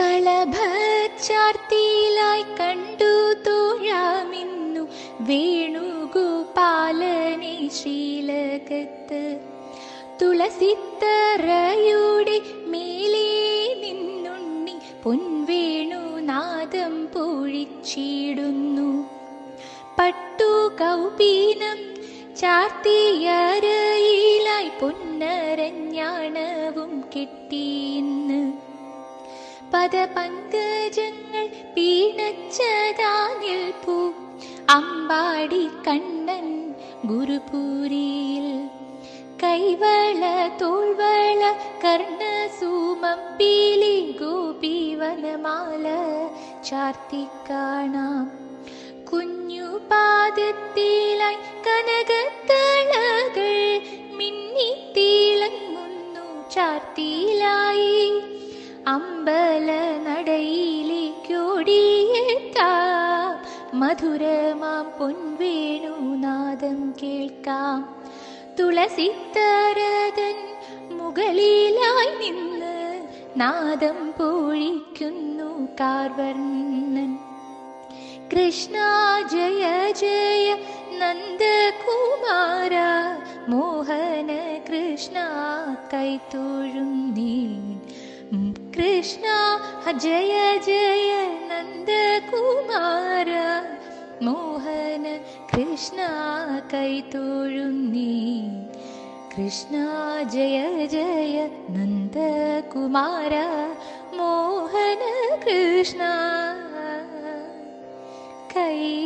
കളഭച്ചാർത്തിയിലായി കണ്ടു തോഴാമിന്നു വേണുഗോപാലനെ ശ്രീലകത്ത്. തുളസിത്തറയുടെ മേലേ നിന്നുണ്ണി പൊൻവേണു നാദം പൊഴിച്ചിടുന്നു. പട്ടു കൗപീനം ചാർത്തിയരയിലായി പൊന്നരഞ്ഞാണവും കെട്ടിയിന്ന്. പദപങ്കജങ്ങൾ പീണച്ചതാനിൽ പൂ. അമ്പാടി കണ്ണൻ ഗുരുപൂരിയിൽ. കൈവള തോൾവള കർണസൂമം പീലി ഗോപീവനമാല ചാർത്തിക്കാണാം കുഞ്ഞു പാദത്തിലായി കനകത്തളകൾ മിന്നിത്തിളങ്ങുന്നു ചാർത്തിയിലായി അമ്പല നടയിലേക്കോടിയെത്താം മധുരമാം പൊൻവേണുനാദം കേൾക്കാം. തുളസിത്തരതൻ മുകളിലായി നിന്ന് നാദം പൂഴിക്കുന്നു കാർവർണൻ. കൃഷ്ണ ജയ ജയ നന്ദകുമാര. മോഹന കൃഷ്ണ കൈത്തൊഴുന്നീ कृष्ण जय जय नन्दकुमार मोहन कृष्ण कैतोळुन्नी कृष्ण जय जय नन्दकुमार मोहन कृष्ण कै